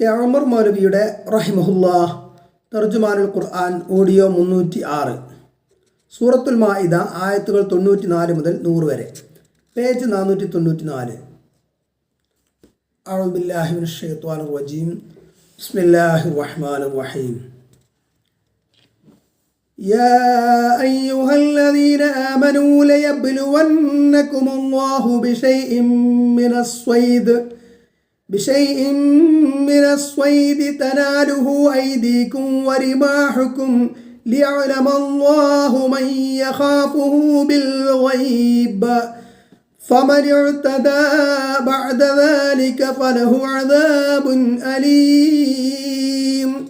K Amar മൗലവിയുടെ റഹിമഹുല്ല തർജുമാനുൽ ഖുർആൻ audio മുന്നൂറ്റി ആറ് സൂറത്തുൽ മാഇദ ആയത്തുകൾ തൊണ്ണൂറ്റി നാല് മുതൽ നൂറ് വരെ പേജ് നാനൂറ്റി തൊണ്ണൂറ്റി നാല് അഴുബില്ലാഹിമിൻ ഷെയ്ത്വാൻ റജീം ബിസ്മില്ലാഹി റഹ്മാൻ റഹീം يا أيها الذين آمنوا ليبلونكم الله بشيء من الصيد بشيء من الصيد تناله أيديكم ورماحكم ليعلم الله من يخافه بالغيب. فمن اعتدى بعد ذلك فله عذاب أليم.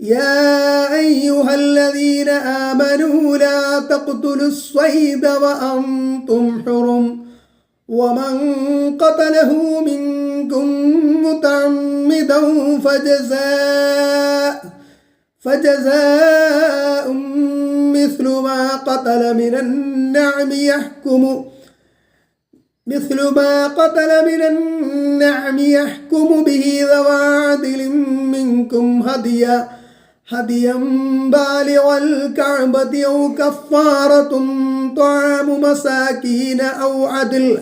يا أيها الذين آمنوا لا تقتلوا الصيد وأنتم حرم. ومن قتله منكم متعمدا فجزاء فجزاء مثل ما قتل من النعم يحكم مثل ما قتل من النعم يحكم به ذوى عدل منكم هديا هديا بالغ الكعبة أو كفارة طعام مساكين أو عدل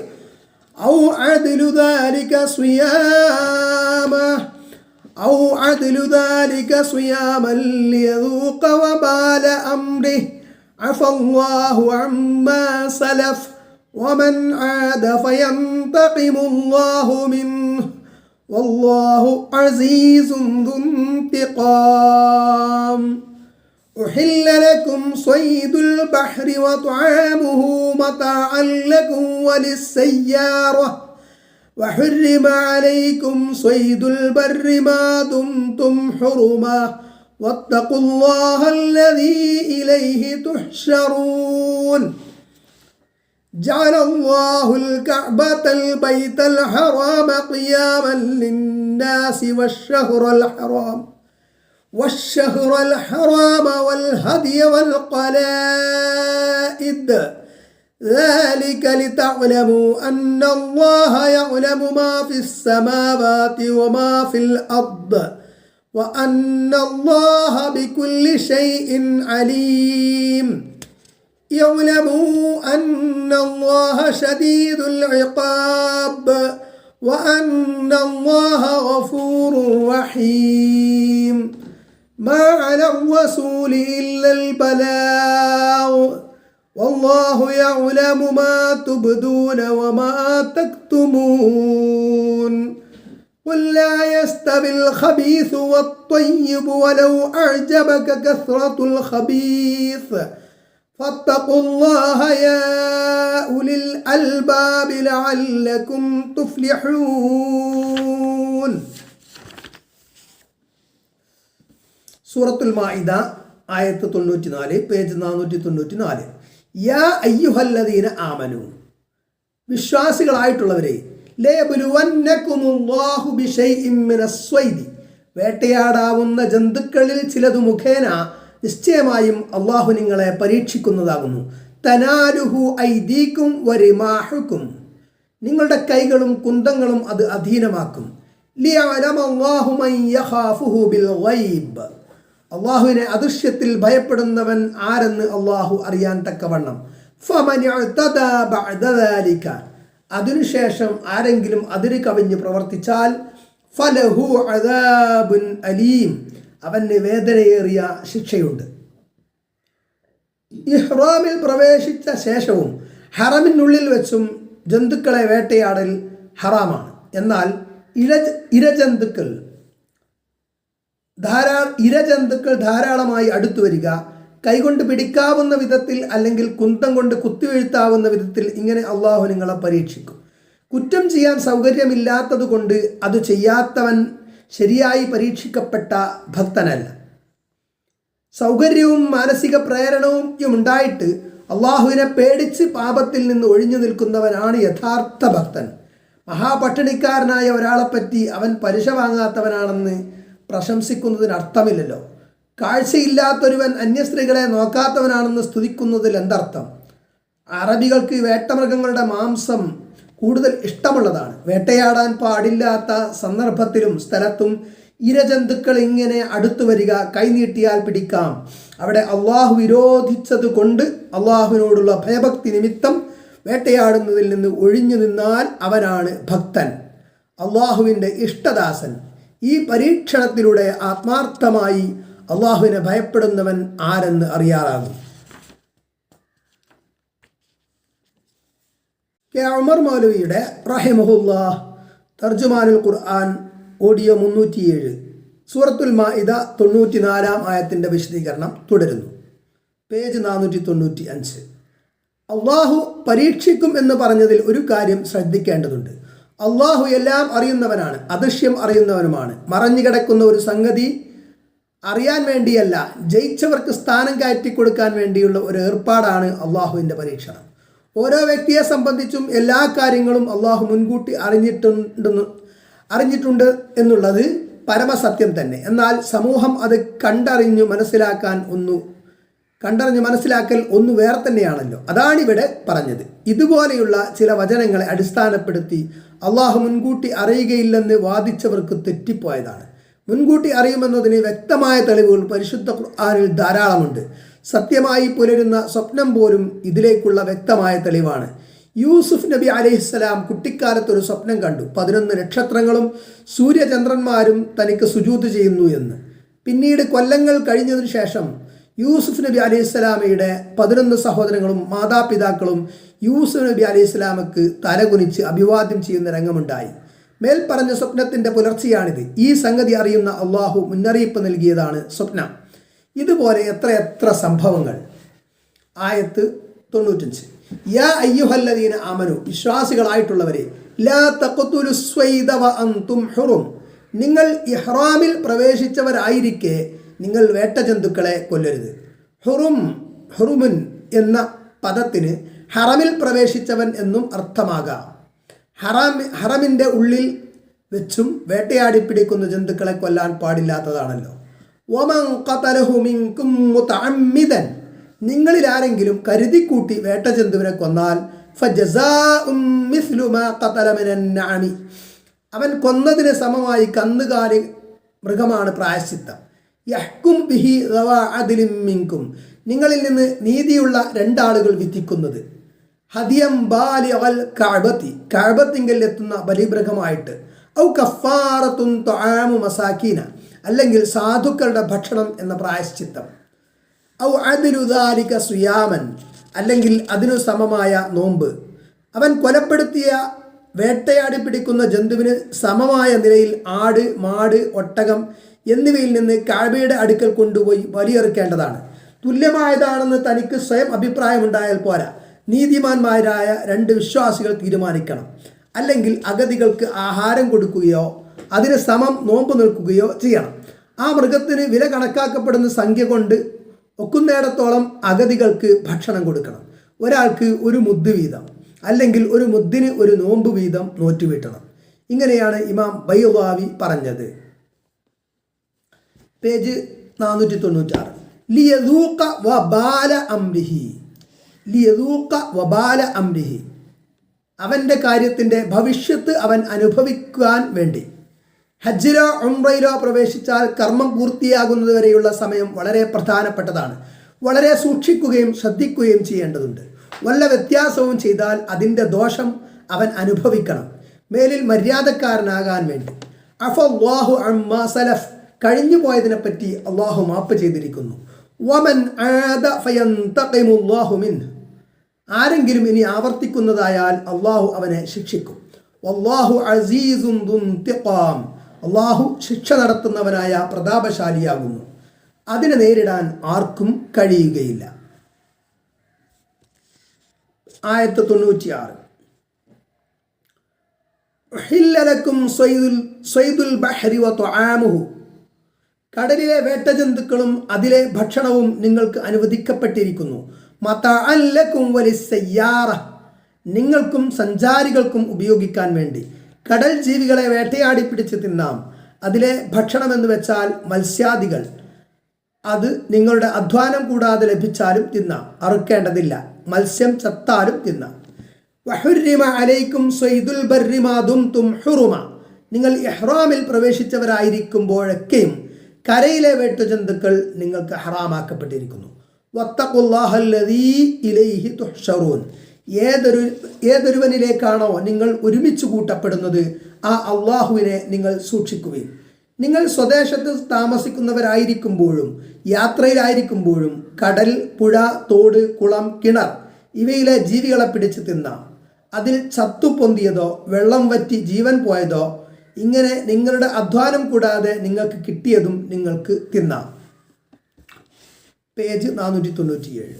أو عدل ذلك صياما أو عدل ذلك صياما ليذوق وبال أمره. عفى الله عما سلف ومن عاد فينتقم الله منه. والله عزيز ذو انتقام. أحل لكم صيد البحر وطعامه متاعا لكم وللسيارة. وحرم عليكم صيد البر ما دمتم حرما. واتقوا الله الذي إليه تحشرون. جعل الله الكعبة البيت الحرام قياما للناس والشهر الحرام. والشهر الحرام والهدي والقلائد. ذلك لتعلموا أن الله يعلم ما في السماوات وما في الأرض وأن الله بكل شيء عليم. يعلموا أن الله شديد العقاب وأن الله غفور رحيم. ما على الرسول إلا البلاغ. والله يعلم ما تبدون وما تكتمون. قل لا يستوي الخبيث والطيب ولو أعجبك كثرة الخبيث. فاتقوا الله يا أولي الألباب لعلكم تفلحون. സൂറത്തുൽ മാഇദ ആയത്ത് തൊണ്ണൂറ്റി നാല് പേജ് നാനൂറ്റി തൊണ്ണൂറ്റി നാല് യാ അയ്യുഹല്ലദീന ആമനു. വിശ്വാസികളായിട്ടുള്ളവരെ വേട്ടയാടാവുന്ന ജന്തുക്കളിൽ ചിലതു മുഖേന നിശ്ചയമായും അള്ളാഹു നിങ്ങളെ പരീക്ഷിക്കുന്നതാകുന്നു. തനാലുഹു ഐദീക്കും വരിമാഹുക്കും. നിങ്ങളുടെ കൈകളും കുന്തങ്ങളും അത് അധീനമാക്കും. അള്ളാഹുവിനെ അദൃശ്യത്തിൽ ഭയപ്പെടുന്നവൻ ആരെന്ന് അള്ളാഹു അറിയാൻ തക്കവണ്ണം. അതിനുശേഷം ആരെങ്കിലും അതിര് കവിഞ്ഞ് പ്രവർത്തിച്ചാൽ ഫലഹു അദാബുൻ അലീം. അവന് വേദനയേറിയ ശിക്ഷയുണ്ട്. ഇഹ്റാമിൽ പ്രവേശിച്ച ശേഷവും ഹറമിനുള്ളിൽ വെച്ചും ജന്തുക്കളെ വേട്ടയാടൽ ഹറാമാണ്. എന്നാൽ ഇര ഇരജന്തുക്കൾ ധാരാ ഇരജന്തുക്കൾ ധാരാളമായി അടുത്തു വരിക. കൈകൊണ്ട് പിടിക്കാവുന്ന വിധത്തിൽ അല്ലെങ്കിൽ കുന്തം കൊണ്ട് കുത്തിവീഴ്ത്താവുന്ന വിധത്തിൽ ഇങ്ങനെ അള്ളാഹു നിങ്ങളെ പരീക്ഷിക്കും. കുറ്റം ചെയ്യാൻ സൗകര്യമില്ലാത്തത് കൊണ്ട് അത് ചെയ്യാത്തവൻ ശരിയായി പരീക്ഷിക്കപ്പെട്ട ഭക്തനല്ല. സൗകര്യവും മാനസിക പ്രേരണവും ഉണ്ടായിട്ട് അള്ളാഹുവിനെ പേടിച്ച് പാപത്തിൽ നിന്ന് ഒഴിഞ്ഞു നിൽക്കുന്നവനാണ് യഥാർത്ഥ ഭക്തൻ. മഹാപട്ടിണിക്കാരനായ ഒരാളെപ്പറ്റി അവൻ പലിശ വാങ്ങാത്തവനാണെന്ന് പ്രശംസിക്കുന്നതിന് അർത്ഥമില്ലല്ലോ കാഴ്ചയില്ലാത്തൊരുവൻ അന്യസ്ത്രീകളെ നോക്കാത്തവനാണെന്ന് സ്തുതിക്കുന്നതിൽ എന്തർത്ഥം? അറബികൾക്ക് വേട്ടമൃഗങ്ങളുടെ മാംസം കൂടുതൽ ഇഷ്ടമുള്ളതാണ്. വേട്ടയാടാൻ പാടില്ലാത്ത സന്ദർഭത്തിലും സ്ഥലത്തും ഇരജന്തുക്കൾ ഇങ്ങനെ അടുത്തു വരിക കൈനീട്ടിയാൽ പിടിക്കാം. അവിടെ അള്ളാഹു വിരോധിച്ചത് കൊണ്ട് അള്ളാഹുവിനോടുള്ള ഭയഭക്തി നിമിത്തം വേട്ടയാടുന്നതിൽ നിന്ന് ഒഴിഞ്ഞു നിന്നാൽ അവനാണ് ഭക്തൻ. അള്ളാഹുവിന്റെ ഇഷ്ടദാസൻ. ഈ പരീക്ഷണത്തിലൂടെ ആത്മാർത്ഥമായി അള്ളാഹുവിനെ ഭയപ്പെടുന്നവൻ ആരെന്ന് അറിയാറാകും. കെ ഉമർ മൗലവിയുടെ റഹിമഹുല്ല തർജുമാനുൽ ഖുർആൻ ഓഡിയോ മുന്നൂറ്റിയേഴ് സൂറത്തുൽ മാഇദ തൊണ്ണൂറ്റിനാലാം ആയത്തിന്റെ വിശദീകരണം തുടരുന്നു. പേജ് നാനൂറ്റി തൊണ്ണൂറ്റി അഞ്ച് അള്ളാഹു പരീക്ഷിക്കും എന്ന് പറഞ്ഞതിൽ ഒരു കാര്യം ശ്രദ്ധിക്കേണ്ടതുണ്ട്. അള്ളാഹു എല്ലാം അറിയുന്നവനാണ് അദൃശ്യം അറിയുന്നവനുമാണ്. മറഞ്ഞു കിടക്കുന്ന ഒരു സംഗതി അറിയാൻ വേണ്ടിയല്ല ജയിച്ചവർക്ക് സ്ഥാനം കയറ്റി കൊടുക്കാൻ വേണ്ടിയുള്ള ഒരു ഏർപ്പാടാണ് അള്ളാഹുവിന്റെ പരീക്ഷണം. ഓരോ വ്യക്തിയെ സംബന്ധിച്ചും എല്ലാ കാര്യങ്ങളും അള്ളാഹു മുൻകൂട്ടി അറിഞ്ഞിട്ടുണ്ടെന്ന് അറിഞ്ഞിട്ടുണ്ട് എന്നുള്ളത് പരമസത്യം തന്നെ. എന്നാൽ സമൂഹം അത് കണ്ടറിഞ്ഞു മനസ്സിലാക്കാൻ ഒന്നു കണ്ടറിഞ്ഞ് മനസ്സിലാക്കൽ ഒന്ന് വേറെ തന്നെയാണല്ലോ. അതാണിവിടെ പറഞ്ഞത്. ഇതുപോലെയുള്ള ചില വചനങ്ങളെ അടിസ്ഥാനപ്പെടുത്തി അള്ളാഹു മുൻകൂട്ടി അറിയുകയില്ലെന്ന് വാദിച്ചവർക്ക് തെറ്റിപ്പോയതാണ്. മുൻകൂട്ടി അറിയുമെന്നതിന് വ്യക്തമായ തെളിവുകൾ പരിശുദ്ധ ഖുർആനിൽ ധാരാളമുണ്ട്. സത്യമായി പുലരുന്ന സ്വപ്നം പോലും ഇതിലേക്കുള്ള വ്യക്തമായ തെളിവാണ്. യൂസുഫ് നബി അലൈഹിസ്സലാം കുട്ടിക്കാലത്ത് ഒരു സ്വപ്നം കണ്ടു. പതിനൊന്ന് നക്ഷത്രങ്ങളും സൂര്യചന്ദ്രന്മാരും തനിക്ക് സുജൂത് ചെയ്യുന്നു എന്ന്. പിന്നീട് കൊല്ലങ്ങൾ കഴിഞ്ഞതിനു ശേഷം യൂസുഫ് നബി അലൈഹി സ്വലാമയുടെ പതിനൊന്ന് സഹോദരങ്ങളും മാതാപിതാക്കളും യൂസുഫ് നബി അലൈഹി സ്വലാമക്ക് തലകുനിച്ച് അഭിവാദ്യം ചെയ്യുന്ന രംഗമുണ്ടായി. മേൽ പറഞ്ഞ സ്വപ്നത്തിന്റെ പുലർച്ചെയാണിത്. ഈ സംഗതി അറിയുന്ന അള്ളാഹു മുന്നറിയിപ്പ് നൽകിയതാണ് സ്വപ്നം. ഇതുപോലെ എത്ര എത്ര സംഭവങ്ങൾ. ആയത്ത് തൊണ്ണൂറ്റഞ്ച് യാ അയ്യുഹല്ലദീന അമനു വിശ്വാസികളായിട്ടുള്ളവരെ ലാ അൻതും നിങ്ങൾ ഇഹ്റാമിൽ പ്രവേശിച്ചവരായിരിക്കെ നിങ്ങൾ വേട്ട ജന്തുക്കളെ കൊല്ലരുത്. ഹുറും ഹുറുമുൻ എന്ന പദത്തിന് ഹറമിൽ പ്രവേശിച്ചവൻ എന്നും അർത്ഥമാകാം. ഹറാം ഹറമിന്റെ ഉള്ളിൽ വെച്ചും വേട്ടയാടി പിടിക്കുന്ന ജന്തുക്കളെ കൊല്ലാൻ പാടില്ലാത്തതാണല്ലോ. ഒമൻ നിങ്ങളിൽ ആരെങ്കിലും കരുതിക്കൂട്ടി കൂട്ടി കൊന്നാൽ ജന്തുവിനെ കൊന്നാൽ അവൻ കൊന്നതിന് സമമായി കന്നുകാലി മൃഗമാണ് പ്രായശ്ചിത്തം. യഹ്കും ബിഹി റവാ അതിലും മിങ്കും. നിങ്ങളിൽ നിന്ന് നീതിയുള്ള രണ്ടാളുകൾ വിധിക്കുന്നത്. ഹദിയം ബാലി അവൽ കഅബത്തി. കഅബത്തിങ്കൽ എത്തുന്ന ബലിമൃഗമായിട്ട്. ഔ കഫാറത്തും തൊഴാമു മസാക്കീന അല്ലെങ്കിൽ സാധുക്കളുടെ ഭക്ഷണം എന്ന പ്രായശ്ചിത്തം. ഔ അതിലുദാരിക സുയാമൻ. അല്ലെങ്കിൽ അതിനു സമമായ നോമ്പ്. അവൻ കൊലപ്പെടുത്തിയ വേട്ടയാടി പിടിക്കുന്ന ജന്തുവിന് സമമായ നിലയിൽ ആട് മാട് ഒട്ടകം എന്നിവയിൽ നിന്ന് കാഴ്ബയുടെ അടുക്കൽ കൊണ്ടുപോയി വലിയെറുക്കേണ്ടതാണ് തുല്യമായതാണെന്ന് തനിക്ക് സ്വയം അഭിപ്രായമുണ്ടായാൽ പോരാ. നീതിമാന്മാരായ രണ്ട് വിശ്വാസികൾ തീരുമാനിക്കണം. അല്ലെങ്കിൽ അഗതികൾക്ക് ആഹാരം കൊടുക്കുകയോ അതിന് സമം നോമ്പ് നിൽക്കുകയോ ചെയ്യണം. ആ മൃഗത്തിന് വില കണക്കാക്കപ്പെടുന്ന സംഖ്യ കൊണ്ട് ഒക്കുന്നേടത്തോളം അഗതികൾക്ക് ഭക്ഷണം കൊടുക്കണം. ഒരാൾക്ക് ഒരു മുദ്ദ് വീതം അല്ലെങ്കിൽ ഒരു മുദ്ദിന് ഒരു നോമ്പ് വീതം നോറ്റുവീട്ടണം. ഇങ്ങനെയാണ് ഇമാം ബൈവാവി പറഞ്ഞത്. പേജ് നാനൂറ്റി തൊണ്ണൂറ്റാറ് ലിയദൂക്ക വബാല അംരിഹി. ലിയദൂക്ക വബാല അംരിഹി. അവന്റെ കാര്യത്തിന്റെ ഭവിഷ്യത്ത് അവൻ അനുഭവിക്കുവാൻ വേണ്ടി. ഹജ്ജിലോ ഉംറയിലോ പ്രവേശിച്ചാൽ കർമ്മം പൂർത്തിയാകുന്നതുവരെയുള്ള സമയം വളരെ പ്രധാനപ്പെട്ടതാണ്. വളരെ സൂക്ഷിക്കുകയും ശ്രദ്ധിക്കുകയും ചെയ്യേണ്ടതുണ്ട്. വല്ല വ്യത്യാസവും ചെയ്താൽ അതിന്റെ ദോഷം അവൻ അനുഭവിക്കണം. മേലിൽ മര്യാദക്കാരനാകാൻ വേണ്ടി. അഫല്ലാഹു അമ്മാ സലഫ്. കഴിഞ്ഞു പോയതിനെപ്പറ്റി അള്ളാഹു മാപ്പ് ചെയ്തിരിക്കുന്നു. വമൻ ആരെങ്കിലും ഇനി ആവർത്തിക്കുന്നതായാൽ അള്ളാഹു അവനെ ശിക്ഷിക്കും. വല്ലാഹു അസീസും അള്ളാഹു ശിക്ഷ നടത്തുന്നവനായ പ്രതാപശാലിയാകുന്നു. അതിനെ നേരിടാൻ ആർക്കും കഴിയുകയില്ല. ആയിരത്തി തൊണ്ണൂറ്റിയാറ്. കടലിലെ വേട്ടജന്തുക്കളും അതിലെ ഭക്ഷണവും നിങ്ങൾക്ക് അനുവദിക്കപ്പെട്ടിരിക്കുന്നു. മതഅല്ലക്കും വലിസയ്യാറ നിങ്ങൾക്കും സഞ്ചാരികൾക്കും ഉപയോഗിക്കാൻ വേണ്ടി. കടൽ ജീവികളെ വേട്ടയാടി പിടിച്ച് തിന്നാം. അതിലെ ഭക്ഷണം എന്ന് വെച്ചാൽ മത്സ്യാദികൾ. അത് നിങ്ങളുടെ അധ്വാനം കൂടാതെ ലഭിച്ചാലും തിന്നാം. അറുക്കേണ്ടതില്ല. മത്സ്യം ചത്താലും തിന്നാം. വഹുരിമ അലൈക്കും സൊയ്ദുൽ ബർറിമാതും തും ഹുറുമ. നിങ്ങൾ ഇഹ്റാമിൽ പ്രവേശിച്ചവരായിരിക്കുമ്പോഴൊക്കെയും കരയിലെ വേട്ടുജന്തുക്കൾ നിങ്ങൾക്ക് ഹറാമാക്കപ്പെട്ടിരിക്കുന്നു. വത്തഖുല്ലാഹല്ലദീ ഇലൈഹി ഏതൊരു ഏതൊരുവനിലേക്കാണോ നിങ്ങൾ ഒരുമിച്ച് കൂട്ടപ്പെടുന്നത് ആ അള്ളാഹുവിനെ നിങ്ങൾ സൂക്ഷിക്കുവിൻ. നിങ്ങൾ സ്വദേശത്ത് താമസിക്കുന്നവരായിരിക്കുമ്പോഴും യാത്രയിലായിരിക്കുമ്പോഴും കടൽ പുഴ തോട് കുളം കിണർ ഇവയിലെ ജീവികളെ പിടിച്ച് തിന്നാം. അതിൽ ചത്തുപൊന്തിയതോ വെള്ളം വറ്റി ജീവൻ പോയതോ ഇങ്ങനെ നിങ്ങളുടെ അധ്വാനം കൂടാതെ നിങ്ങൾക്ക് കിട്ടിയതും നിങ്ങൾക്ക് തിന്നാം. പേജ് നാനൂറ്റി തൊണ്ണൂറ്റിയേഴ്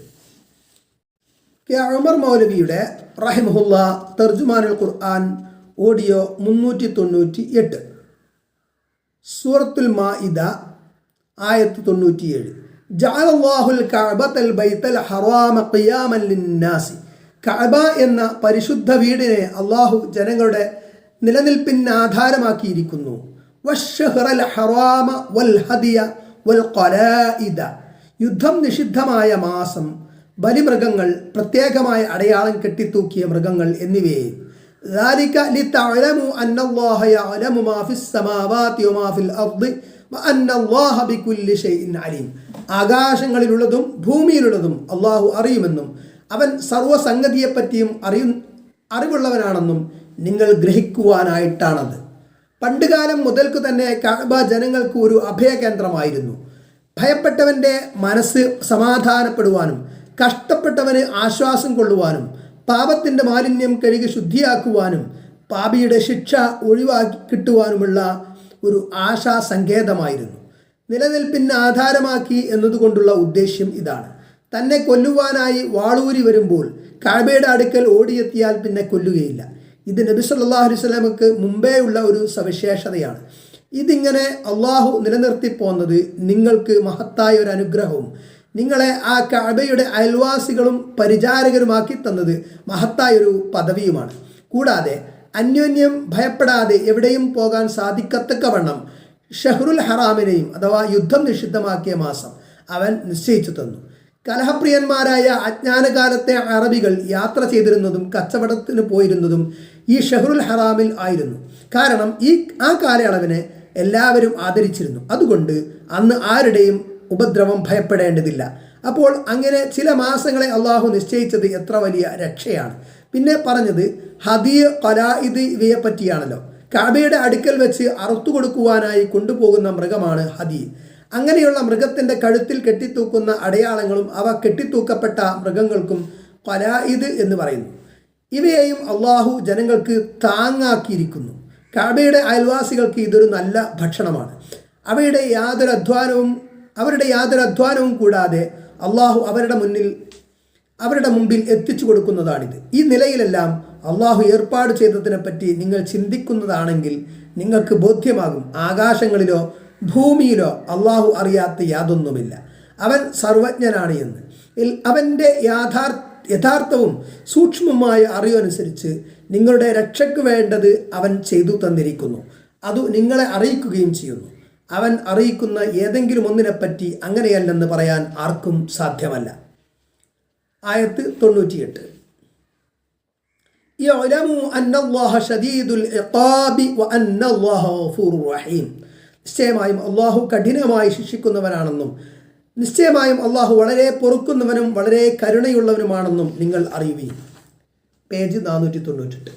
കെ അമർ മൗലവിയുടെ റഹിമഹുല്ല തർജുമാനുൽ ഖുർആൻ ഓഡിയോ മുന്നൂറ്റി തൊണ്ണൂറ്റി എട്ട് സൂറത്തുൽ മാഇദ ആയത്ത് തൊണ്ണൂറ്റിയേഴ്. ജഅലല്ലാഹുൽ കഅബത്തൽ ബൈത്തൽ ഹറാമ ഖിയാമൻ ലിന്നാസി. കഅബ എന്ന പരിശുദ്ധ വീടിനെ അള്ളാഹു ജനങ്ങളുടെ നിലനിൽപ്പിന് ആധാരമാക്കിയിരിക്കുന്നു വശ്ശഹ്റൽ ഹറാമ വൽ ഹദിയ വൽ ഖലായിദ യുദ്ധം നിഷിദ്ധമായ മാസം ബലിമൃഗങ്ങൾ പ്രത്യേകമായ അടയാളം കെട്ടിത്തൂക്കിയ മൃഗങ്ങൾ എന്നിവയെ ذلك لتعلموا أن الله يعلم ما في السماوات وما في الأرض وأن الله بكل شيء عليم ആകാശങ്ങളിലുള്ളതും ഭൂമിയിലുള്ളതും അള്ളാഹു അറിയുമെന്നും അവൻ സർവ്വസംഗതിയെപ്പറ്റിയും അറിയു അറിവുള്ളവനാണെന്നും നിങ്ങൾ ഗ്രഹിക്കുവാനായിട്ടാണത്. പണ്ടുകാലം മുതൽക്ക് തന്നെ കഅബ ജനങ്ങൾക്ക് ഒരു അഭയകേന്ദ്രമായിരുന്നു. ഭയപ്പെട്ടവന്റെ മനസ്സ് സമാധാനപ്പെടുവാനും കഷ്ടപ്പെട്ടവന് ആശ്വാസം കൊള്ളുവാനും പാപത്തിന്റെ മാലിന്യം കഴുകി ശുദ്ധിയാക്കുവാനും പാപിയുടെ ശിക്ഷ ഒഴിവാക്കി കിട്ടുവാനുമുള്ള ഒരു ആശാ സങ്കേതമായിരുന്നു നിലനിൽപ്പിന് ആധാരമാക്കി എന്നതുകൊണ്ടുള്ള ഉദ്ദേശ്യം ഇതാണ്. തന്നെ കൊല്ലുവാനായി വാളൂരി വരുമ്പോൾ കഴബയുടെ അടുക്കൽ ഓടിയെത്തിയാൽ പിന്നെ കൊല്ലുകയില്ല. ഇത് നബി സല്ലല്ലാഹു അലൈഹി വസല്ലമക്ക് മുമ്പേ ഉള്ള ഒരു സവിശേഷതയാണ്. ഇതിങ്ങനെ അള്ളാഹു നിലനിർത്തി പോന്നത് നിങ്ങൾക്ക് മഹത്തായ ഒരു അനുഗ്രഹവും നിങ്ങളെ ആ കഅബയുടെ അയൽവാസികളും പരിചാരകരുമാക്കി തന്നത് മഹത്തായൊരു പദവിയുമാണ്. കൂടാതെ അന്യോന്യം ഭയപ്പെടാതെ എവിടെയും പോകാൻ സാധിക്കത്തക്കവണ്ണം ഷഹ്റുൽ ഹറാമിനെയും അഥവാ യുദ്ധം നിഷിദ്ധമാക്കിയ മാസം അവൻ നിശ്ചയിച്ചു തന്നു. കലഹപ്രിയന്മാരായ അജ്ഞാനകാലത്തെ അറബികൾ യാത്ര ചെയ്തിരുന്നതും കച്ചവടത്തിന് പോയിരുന്നതും ഈ ഷഹ്റുൽ ഹറാമിൽ ആയിരുന്നു. കാരണം ഈ ആ കാലയളവിനെ എല്ലാവരും ആദരിച്ചിരുന്നു. അതുകൊണ്ട് അന്ന് ആരുടെയും ഉപദ്രവം ഭയപ്പെടേണ്ടതില്ല. അപ്പോൾ അങ്ങനെ ചില മാസങ്ങളെ അള്ളാഹു നിശ്ചയിച്ചത് എത്ര വലിയ രക്ഷയാണ്. പിന്നെ പറഞ്ഞത് ഹദിയ കലായിദ് ഇവയെ പറ്റിയാണല്ലോ. കാബയുടെ അടുക്കൽ വെച്ച് അറുത്തു കൊടുക്കുവാനായി കൊണ്ടുപോകുന്ന മൃഗമാണ് ഹദി. അങ്ങനെയുള്ള മൃഗത്തിന്റെ കഴുത്തിൽ കെട്ടിത്തൂക്കുന്ന അടയാളങ്ങളും അവ കെട്ടിത്തൂക്കപ്പെട്ട മൃഗങ്ങൾക്കും കലായിദ് എന്ന് പറയുന്നു. ഇവയെയും അള്ളാഹു ജനങ്ങൾക്ക് താങ്ങാക്കിയിരിക്കുന്നു. കാബയുടെ അയൽവാസികൾക്ക് ഇതൊരു നല്ല ഭക്ഷണമാണ്. അവയുടെ യാതൊരു അധ്വാനവും അവരുടെ യാതൊരു അധ്വാനവും കൂടാതെ അള്ളാഹു അവരുടെ മുന്നിൽ അവരുടെ മുമ്പിൽ എത്തിച്ചു കൊടുക്കുന്നതാണിത്. ഈ നിലയിലെല്ലാം അള്ളാഹു ഏർപ്പാട് ചെയ്തതിനെപ്പറ്റി നിങ്ങൾ ചിന്തിക്കുന്നതാണെങ്കിൽ നിങ്ങൾക്ക് ബോധ്യമാകും ആകാശങ്ങളിലോ ഭൂമിയിലോ അള്ളാഹു അറിയാത്ത യാതൊന്നുമില്ല. അവൻ സർവജ്ഞനാണ് എന്ന്. അവന്റെ യാഥാർ യഥാർത്ഥവും സൂക്ഷ്മമായ അറിവനുസരിച്ച് നിങ്ങളുടെ രക്ഷയ്ക്ക് വേണ്ടത് അവൻ ചെയ്തു തന്നിരിക്കുന്നു. അതു നിങ്ങളെ അറിയിക്കുകയും ചെയ്യുന്നു. അവൻ അറിയിക്കുന്ന ഏതെങ്കിലും ഒന്നിനെപ്പറ്റി അങ്ങനെയല്ലെന്ന് പറയാൻ ആർക്കും സാധ്യമല്ല. ആയത്ത് തൊണ്ണൂറ്റിയെട്ട്. നിശ്ചയമായും അള്ളാഹു കഠിനമായി ശിക്ഷിക്കുന്നവനാണെന്നും നിശ്ചയമായും അള്ളാഹു വളരെ പൊറുക്കുന്നവനും വളരെ കരുണയുള്ളവനുമാണെന്നും നിങ്ങൾ അറിയുകയും പേജ് നാനൂറ്റി തൊണ്ണൂറ്റെട്ട്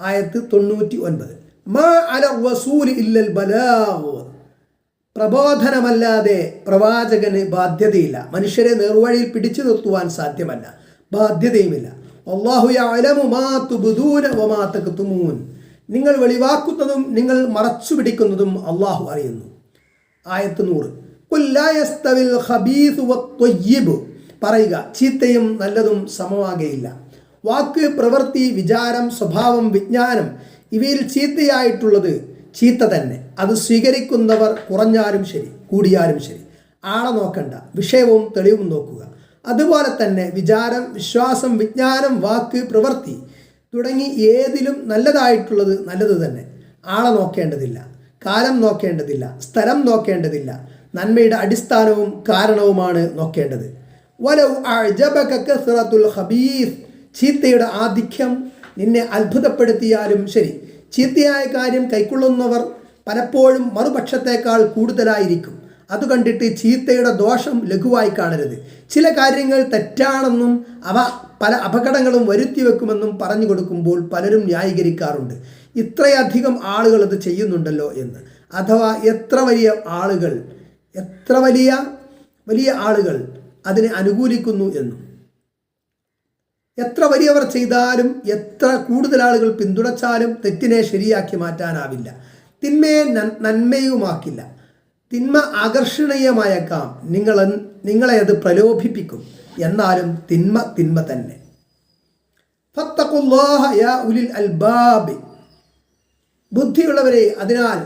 ആയത്ത് തൊണ്ണൂറ്റി ഒൻപത് പ്രബോധനമല്ലാതെ പ്രവാചകന് ബാധ്യതയില്ല. മനുഷ്യരെ നേർവഴിയിൽ പിടിച്ചു നിർത്തുവാൻ സാധ്യമല്ല. ബാധ്യതയുമില്ല. അള്ളാഹു യഅലമു മാ തുബ്ദൂന വമാ തക്തുമൂൻ. നിങ്ങൾ വെളിവാക്കുന്നതും നിങ്ങൾ മറച്ചു പിടിക്കുന്നതും അള്ളാഹു അറിയുന്നു. ആയത്ത് നൂറ്. പറയുക ചീത്തയും നല്ലതും സമമാകയില്ല. വാക്ക് പ്രവൃത്തി വിചാരം സ്വഭാവം വിജ്ഞാനം ഇവയിൽ ചീത്തയായിട്ടുള്ളത് ചീത്ത തന്നെ. അത് സ്വീകരിക്കുന്നവർ കുറഞ്ഞാലും ശരി കൂടിയാലും ശരി. ആളെ നോക്കണ്ട വിഷയവും തെളിവും നോക്കുക. അതുപോലെ തന്നെ വിചാരം വിശ്വാസം വിജ്ഞാനം വാക്ക് പ്രവൃത്തി തുടങ്ങി ഏതിലും നല്ലതായിട്ടുള്ളത് നല്ലത് തന്നെ. ആളെ നോക്കേണ്ടതില്ല കാലം നോക്കേണ്ടതില്ല സ്ഥലം നോക്കേണ്ടതില്ല നന്മയുടെ അടിസ്ഥാനവും കാരണവുമാണ് നോക്കേണ്ടത്. വലവ് അഅ്ജബക ഹബീസ് ചീത്തയുടെ ആധിക്യം നിന്നെ അത്ഭുതപ്പെടുത്തിയാലും ശരി. ചീത്തയായ കാര്യം കൈക്കൊള്ളുന്നവർ പലപ്പോഴും മറുപക്ഷത്തേക്കാൾ കൂടുതലായിരിക്കും. അത് കണ്ടിട്ട് ചീത്തയുടെ ദോഷം ലഘുവായി കാണരുത്. ചില കാര്യങ്ങൾ തെറ്റാണെന്നും അവ പല അപകടങ്ങളും വരുത്തി വെക്കുമെന്നും പറഞ്ഞു കൊടുക്കുമ്പോൾ പലരും ന്യായീകരിക്കാറുണ്ട്. ഇത്രയധികം ആളുകൾ അത് ചെയ്യുന്നുണ്ടല്ലോ എന്ന്. അഥവാ എത്ര വലിയ ആളുകൾ എത്ര വലിയ വലിയ ആളുകൾ അതിനെ അനുകൂലിക്കുന്നു എന്നും. എത്ര വലിയവർ ചെയ്താലും എത്ര കൂടുതൽ ആളുകൾ പിന്തുണച്ചാലും തെറ്റിനെ ശരിയാക്കി മാറ്റാനാവില്ല. തിന്മയെ നന്മയുമാക്കില്ല. തിന്മ ആകർഷണീയമായേക്കാം. നിങ്ങൾ നിങ്ങളെ അത് പ്രലോഭിപ്പിക്കും. എന്നാലും തിന്മ തിന്മ തന്നെ. ഉലിൽ ബുദ്ധിയുള്ളവരെ അതിനാൽ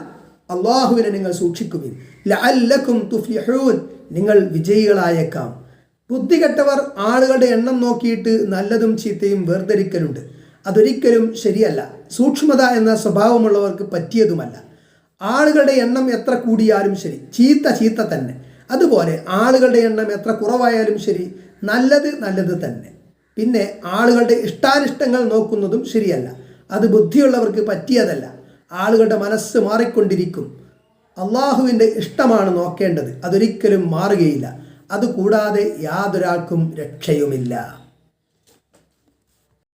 അള്ളാഹുവിനെ നിങ്ങൾ സൂക്ഷിക്കുവിൻ. ലഅല്ലക്കും തുഫ്ലിഹൂൻ. നിങ്ങൾ വിജയികളായേക്കാം. ബുദ്ധികെട്ടവർ ആളുകളുടെ എണ്ണം നോക്കിയിട്ട് നല്ലതും ചീത്തയും വേർതിരിക്കലുണ്ട്. അതൊരിക്കലും ശരിയല്ല. സൂക്ഷ്മത എന്ന സ്വഭാവമുള്ളവർക്ക് പറ്റിയതുമല്ല. ആളുകളുടെ എണ്ണം എത്ര കൂടിയാലും ശരി. ചീത്ത ചീത്ത തന്നെ. അതുപോലെ ആളുകളുടെ എണ്ണം എത്ര കുറവായാലും ശരി. നല്ലത് നല്ലത് തന്നെ. പിന്നെ ആളുകളുടെ ഇഷ്ടാനിഷ്ടങ്ങൾ നോക്കുന്നതും ശരിയല്ല. അത് ബുദ്ധിയുള്ളവർക്ക് പറ്റിയതല്ല. ആളുകളുടെ മനസ്സ് മാറിക്കൊണ്ടിരിക്കും. അള്ളാഹുവിന്റെ ഇഷ്ടമാണ് നോക്കേണ്ടത്. അതൊരിക്കലും മാറുകയില്ല. അതുകൂടാതെ യാതൊരാൾക്കും രക്ഷയുമില്ല.